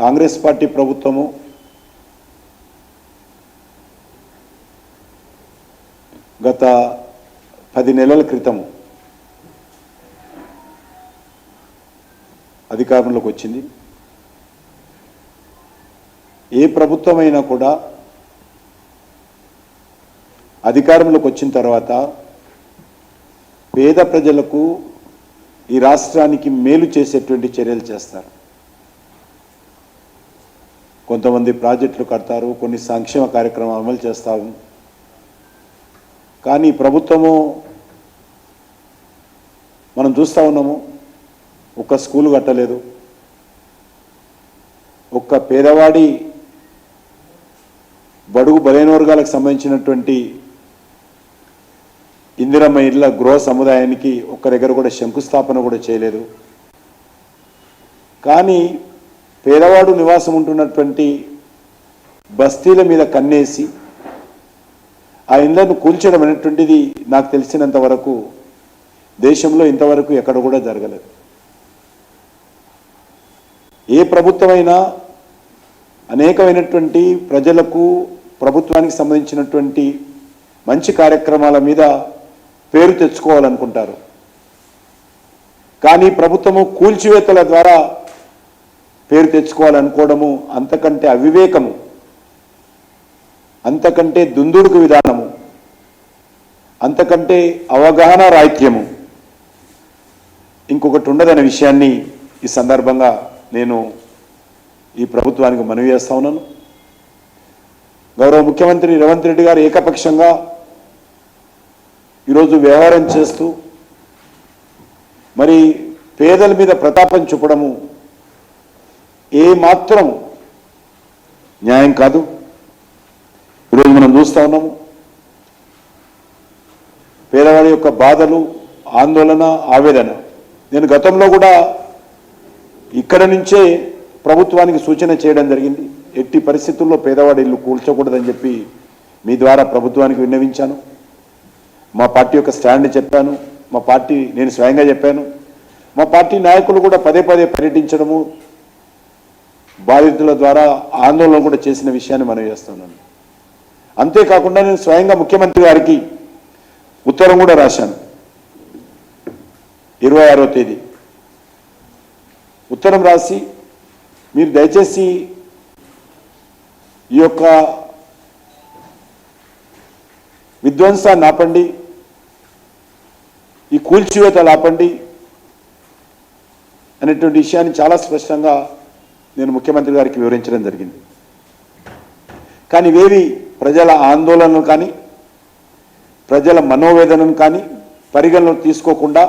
Congress party ప్రభుత్వము గత పది నెలల క్రితం అధికారంలోకి వచ్చింది. ఏ ప్రభుత్వమైనా కూడా అధికారంలోకి వచ్చిన తర్వాత పేద ప్రజలకు ఈ రాష్ట్రానికి మేలు చేసేటువంటి చర్యలు చేస్తారు. కొంతమంది ప్రాజెక్టులు కడతారు కొన్ని సంక్షేమ కార్యక్రమాలు అమలు చేస్తారు. కానీ ప్రభుత్వము మనం చూస్తూ ఉన్నాము ఒక్క స్కూల్ కట్టలేదు. ఒక్క పేదవాడి బడుగు బలైన వర్గాలకు సంబంధించినటువంటి ఇందిరమ్మ ఇళ్ళ గృహ సముదాయానికి ఒక్క దగ్గర కూడా శంకుస్థాపన కూడా చేయలేదు. కానీ పేదవాడు నివాసం ఉంటున్నటువంటి బస్తీల మీద కన్నేసి ఆ ఇళ్ళను కూల్చడం అనేటువంటిది నాకు తెలిసినంత వరకు దేశంలో ఇంతవరకు ఎక్కడ కూడా జరగలేదు. ఏ ప్రభుత్వమైనా అనేకమైనటువంటి ప్రజలకు ప్రభుత్వానికి సంబంధించినటువంటి మంచి కార్యక్రమాల మీద పేరు తెచ్చుకోవాలనుకుంటారు. కానీ ప్రభుత్వము కూల్చివేతల ద్వారా పేరు తెచ్చుకోవాలనుకోవడము అంతకంటే అవివేకము అంతకంటే దుందుడుకు విధానము అంతకంటే అవగాహన రాహిత్యము. ఇంకొకటి ఉండదనే విషయాన్ని ఈ సందర్భంగా నేను ఈ ప్రభుత్వానికి మనవి చేస్తా ఉన్నాను. గౌరవ ముఖ్యమంత్రి రేవంత్ రెడ్డి గారు ఏకపక్షంగా ఈరోజు వ్యవహారం చేస్తూ మరి పేదల మీద ప్రతాపం చూపడము ఏ మాత్రం న్యాయం కాదు. ఈరోజు మనం చూస్తా ఉన్నాము. పేదవాడి యొక్క బాధలు ఆందోళన ఆవేదన. నేను గతంలో కూడా ఇక్కడ నుంచే ప్రభుత్వానికి సూచన చేయడం జరిగింది. ఎట్టి పరిస్థితుల్లో పేదవాడి ఇల్లు కూల్చకూడదని చెప్పి మీ ద్వారా ప్రభుత్వానికి విన్నవించాను. మా పార్టీ యొక్క స్టాండ్ చెప్పాను. మా పార్టీ నేను స్వయంగా చెప్పాను. మా పార్టీ నాయకులు కూడా పదే పదే పర్యటించడము బాధితుల ద్వారా ఆందోళన కూడా చేసిన విషయాన్ని మనం చేస్తున్నాను అంతేకాకుండా నేను స్వయంగా ముఖ్యమంత్రి గారికి ఉత్తరం కూడా రాశాను. ఇరవై ఆరో తేదీ. ఉత్తరం రాసి మీరు దయచేసి ఈ యొక్క విధ్వంసాన్ని ఆపండి ఈ కూల్చివేతలు ఆపండి అనేటువంటి విషయాన్ని చాలా స్పష్టంగా నేను ముఖ్యమంత్రి గారికి వివరించడం జరిగింది. కానీ ఇవేవి ప్రజల ఆందోళనలు కానీ ప్రజల మనోవేదనను కానీ పరిగణలో తీసుకోకుండా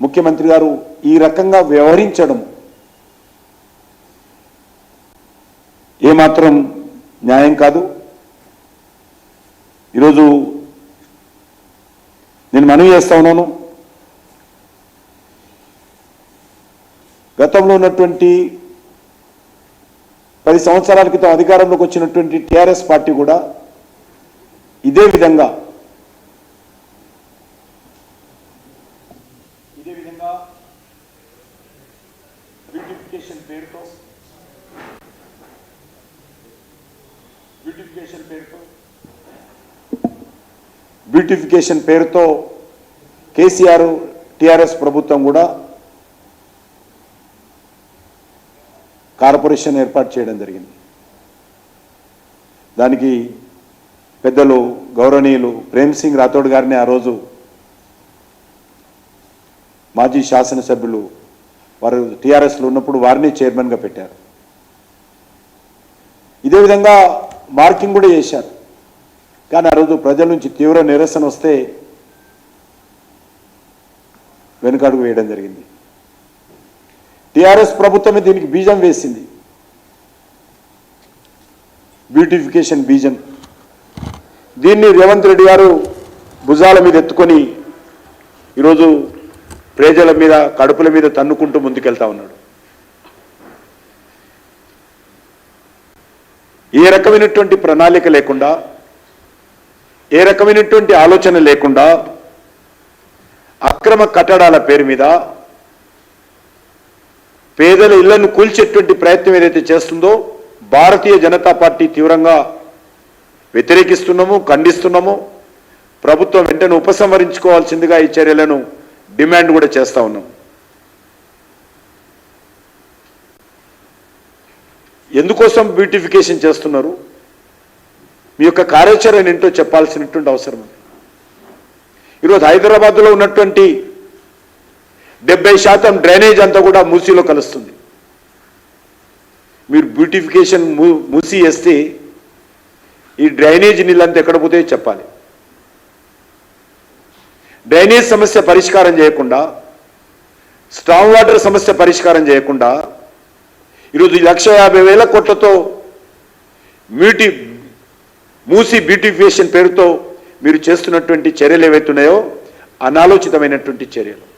ముఖ్యమంత్రి గారు ఈ రకంగా వ్యవహరించడం ఏమాత్రం న్యాయం కాదు. ఈరోజు నేను మనవి చేస్తా ఉన్నాను. గతంలో ఉన్నటువంటి పది సంవత్సరాల క్రితం అధికారంలోకి వచ్చినటువంటి టీఆర్ఎస్ పార్టీ కూడా ఇదే విధంగా ఇదే విధంగా బ్యూటిఫికేషన్ పేరుతో బ్యూటిఫికేషన్ పేరుతో బ్యూటిఫికేషన్ పేరుతో కేసీఆర్ టిఆర్ఎస్ ప్రభుత్వం కూడా కార్పొరేషన్ ఏర్పాటు చేయడం జరిగింది. దానికి పెద్దలు గౌరవనీయులు ప్రేమ్ సింగ్ రాథోడ్ గారిని ఆ రోజు మాజీ శాసనసభ్యులు వారు టీఆర్ఎస్లో ఉన్నప్పుడు వారిని చైర్మన్గా పెట్టారు. ఇదే విధంగా మార్కింగ్ కూడా చేశారు. కానీ ఆ రోజు ప్రజల నుంచి తీవ్ర నిరసన వస్తే వెనుకడుగు వేయడం జరిగింది. టీఆర్ఎస్ ప్రభుత్వమే దీనికి బీజం వేసింది. బ్యూటిఫికేషన్ బీజం. దీన్ని రేవంత్ రెడ్డి గారు భుజాల మీద ఎత్తుకొని ఈరోజు ప్రజల మీద కడుపుల మీద తన్నుకుంటూ ముందుకెళ్తా ఉన్నాడు. ఏ రకమైనటువంటి ప్రణాళిక లేకుండా ఏ రకమైనటువంటి ఆలోచన లేకుండా అక్రమ కట్టడాల పేరు మీద పేదల ఇళ్ళను కూల్చేటువంటి ప్రయత్నం ఏదైతే చేస్తుందో భారతీయ జనతా పార్టీ తీవ్రంగా వ్యతిరేకిస్తున్నాము ఖండిస్తున్నాము. ప్రభుత్వం వెంటనే ఉపసంహరించుకోవాల్సిందిగా ఈ చర్యలను డిమాండ్ కూడా చేస్తా ఉన్నాం. ఎందుకోసం బ్యూటిఫికేషన్ చేస్తున్నారు? మీ యొక్క కార్యాచరణ ఏంటో చెప్పాల్సినటువంటి అవసరం ఉంది. ఈరోజు హైదరాబాద్లో ఉన్నటువంటి డెబ్బై శాతం డ్రైనేజ్ అంతా కూడా మూసీలో కలుస్తుంది. మీరు బ్యూటిఫికేషన్ మూ- మూసి వేస్తే ఈ డ్రైనేజ్ నీళ్ళంతా ఎక్కడ పోతే చెప్పాలి. డ్రైనేజ్ సమస్య పరిష్కారం చేయకుండా స్ట్రాంగ్ వాటర్ సమస్య పరిష్కారం చేయకుండా ఈరోజు లక్ష యాభై వేల కోట్లతో మ్యూటి మూసి బ్యూటిఫికేషన్ పేరుతో మీరు చేస్తున్నటువంటి చర్యలు ఏవైతున్నాయో అనాలోచితమైనటువంటి చర్యలు.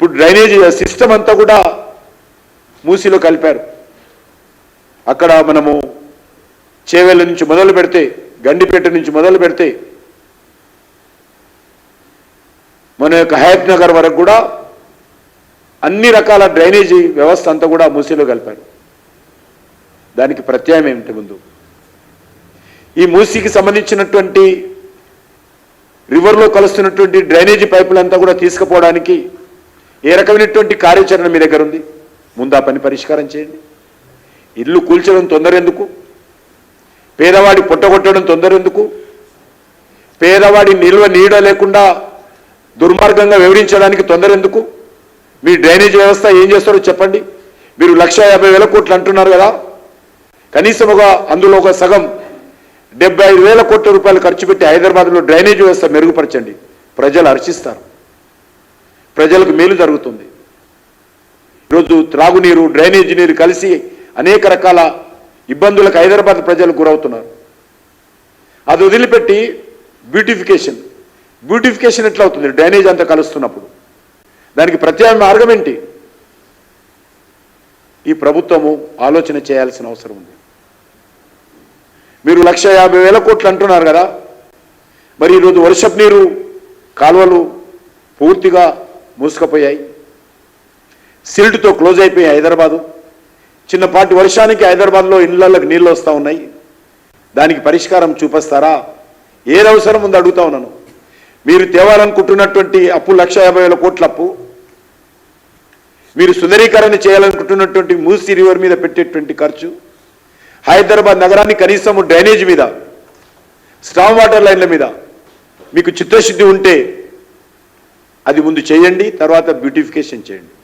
ఇప్పుడు డ్రైనేజ్ సిస్టమ్ అంతా కూడా మూసీలో కలిపారు. అక్కడ మనము చేవెళ్ళ నుంచి మొదలు పెడితే గండిపేట నుంచి మొదలు పెడితే మన యొక్క హయత్ నగర్ వరకు కూడా అన్ని రకాల డ్రైనేజీ వ్యవస్థ అంతా కూడా మూసీలో కలిపారు. దానికి ప్రత్యాయం ఏమిటి ముందు? ఈ మూసీకి సంబంధించినటువంటి రివర్లో కలుస్తున్నటువంటి డ్రైనేజీ పైపులంతా కూడా తీసుకుపోవడానికి ఏ రకమైనటువంటి కార్యాచరణ మీ దగ్గర ఉంది? ముందు ఆ పని పరిష్కారం చేయండి. ఇల్లు కూల్చడం తొందర ఎందుకు పేదవాడి పొట్టగొట్టడం తొందర ఎందుకు పేదవాడి నిల్వ నీడ లేకుండా దుర్మార్గంగా వివరించడానికి తొందర ఎందుకు మీ డ్రైనేజ్ వ్యవస్థ ఏం చేస్తారో చెప్పండి. మీరు లక్ష యాభై వేల కోట్లు అంటున్నారు కదా. కనీసం ఒక అందులో ఒక సగం డెబ్బై ఐదు వేల కోట్ల రూపాయలు ఖర్చు పెట్టి హైదరాబాద్లో డ్రైనేజ్ వ్యవస్థ మెరుగుపరచండి. ప్రజలు హర్షిస్తారు. ప్రజలకు మేలు జరుగుతుంది. ఈరోజు త్రాగునీరు డ్రైనేజీ నీరు కలిసి అనేక రకాల ఇబ్బందులకు హైదరాబాద్ ప్రజలు గురవుతున్నారు. అది వదిలిపెట్టి బ్యూటిఫికేషన్. బ్యూటిఫికేషన్ ఎట్లా అవుతుంది? డ్రైనేజ్ అంతా కలుస్తున్నప్పుడు. దానికి ప్రత్యామ్నాయ మార్గం ఏంటి? ఈ ప్రభుత్వము ఆలోచన చేయాల్సిన అవసరం ఉంది. మీరు లక్ష యాభై వేల కోట్లు అంటున్నారు కదా. మరి ఈరోజు వర్షపు నీరు కాలువలు పూర్తిగా మూసుకుపోయాయి. సిల్ట్తో క్లోజ్ అయిపోయాయి హైదరాబాదు. చిన్నపాటి వర్షానికి హైదరాబాద్లో ఇళ్ళలోకి నీళ్ళు వస్తూ ఉన్నాయి. దానికి పరిష్కారం చూపిస్తారా? ఏది అవసరం ఉంది అడుగుతా ఉన్నాను. మీరు తేవాలనుకుంటున్నటువంటి అప్పు లక్ష యాభై వేల కోట్ల అప్పు. మీరు సుందరీకరణ చేయాలనుకుంటున్నటువంటి మూసి రివర్ మీద పెట్టేటువంటి ఖర్చు. హైదరాబాద్ నగరాన్ని కనీసం డ్రైనేజ్ మీద స్టామ్ వాటర్ లైన్ల మీద మీకు చిత్తశుద్ధి ఉంటే అది ముందు చేయండి తర్వాత బ్యూటిఫికేషన్ చేయండి.